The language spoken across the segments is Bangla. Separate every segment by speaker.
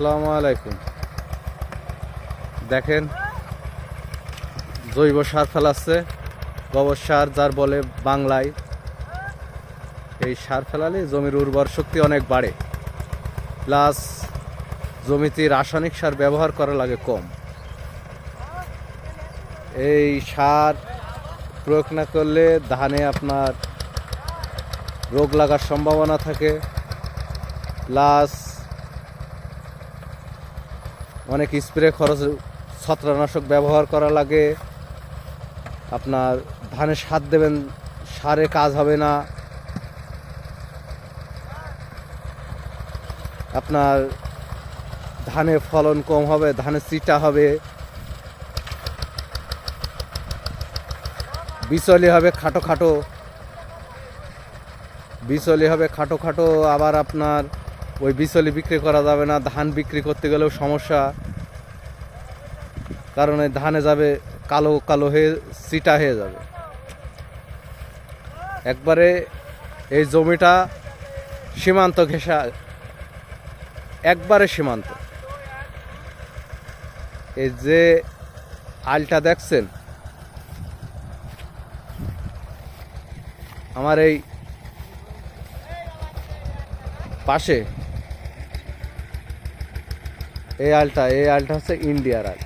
Speaker 1: আসসালামু আলাইকুম। দেখেন, জৈব সার ফেলাচ্ছে। গোবর সার যার বলে বাংলায়, এই সার ফেলালে জমির উর্বর শক্তি অনেক বাড়ে। প্লাস জমিতে রাসায়নিক সার ব্যবহার করা লাগে কম। এই সার প্রয়োগ না করলে ধানে আপনার রোগ লাগার সম্ভাবনা থাকে। প্লাস অনেক স্প্রে খরচ, ছত্রাকনাশক ব্যবহার করা লাগে। আপনার ধানে সার দেবেন, সারে কাজ হবে না। আপনার ধানে ফলন কম হবে, ধানে চিটা হবে। বিচলি হবে খাটো খাটো। বিচলি হবে খাটো খাটো, আবার আপনার ওই বিচলি বিক্রি করা যাবে না, ধান বিক্রি করতে গেলেও সমস্যা। কারণ ধানে যাবে কালো কালো হয়ে চিটা হয়ে যাবে। একবারে এই জমিটা সীমান্ত ঘেঁষা, একবারে সীমান্ত। এই যে আলটা দেখছেন? আমার এই পাশে এই আলটা এই আলটা হচ্ছে ইন্ডিয়ার আল।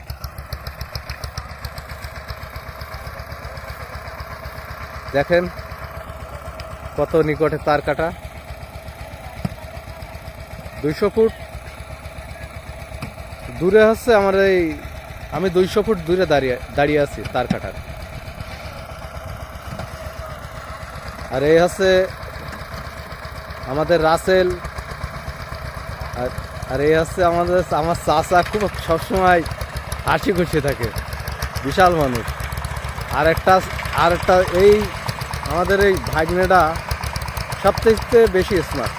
Speaker 1: দেখেন কত নিকটে তার কাটা। দুইশো ফুট দূরে হচ্ছে আমার এই, আমি দুইশো ফুট দূরে দাঁড়িয়ে দাঁড়িয়ে আছি তার কাটার। আর এই হচ্ছে আমাদের রাসেল। আর আর এই হচ্ছে আমাদের, আমার চাচা খুব সবসময় হাসি খুশি থাকে। বিশাল মানুষ। আর একটা আর একটা এই আমাদের এই ভাগ্নেটা সব থেকে বেশি স্মার্ট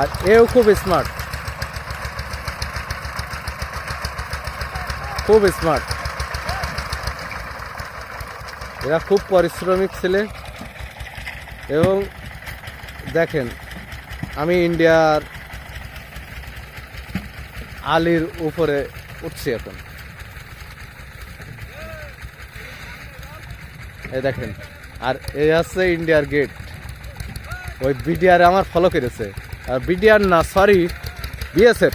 Speaker 1: আর এও খুব স্মার্ট খুব স্মার্ট এরা খুব পরিশ্রমিক ছেলে। এবং দেখেন, আমি ইন্ডিয়ার আলির উপরে উঠছি এখন। এই দেখেন, আর এই আছে ইন্ডিয়ার গেট ওই বিডিআর আমার ফলো করেছে। আর বিডিআর না সরি বিএসএফ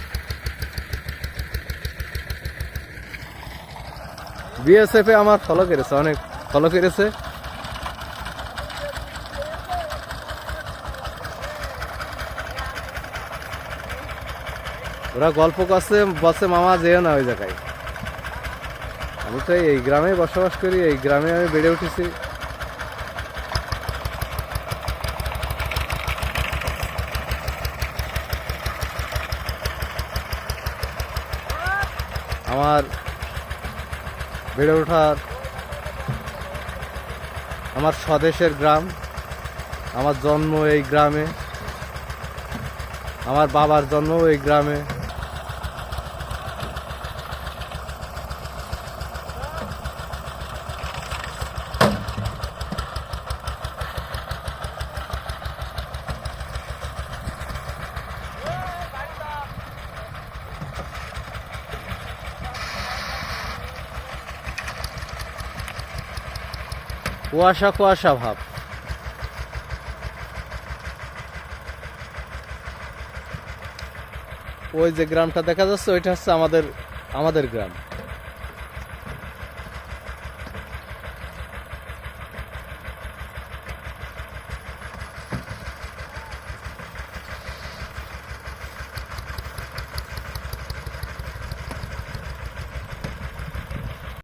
Speaker 1: বিএসএফ আমার ফলো করেছে, অনেক ফলো করেছে। ওরা গল্প করছে বসে মামা যেও না ওই জায়গায়। আমি তো এই গ্রামে বসবাস করি, এই গ্রামে আমি বেড়ে উঠেছি। আমার বেড়ে ওঠার আমার স্বদেশের গ্রাম, আমার জন্ম এই গ্রামে, আমার বাবার জন্ম এই গ্রামে। কুয়াশা কুয়াশা ভাব। ওই যে গ্রামটা দেখা যাচ্ছে ওইটা হচ্ছে আমাদের আমাদের গ্রাম।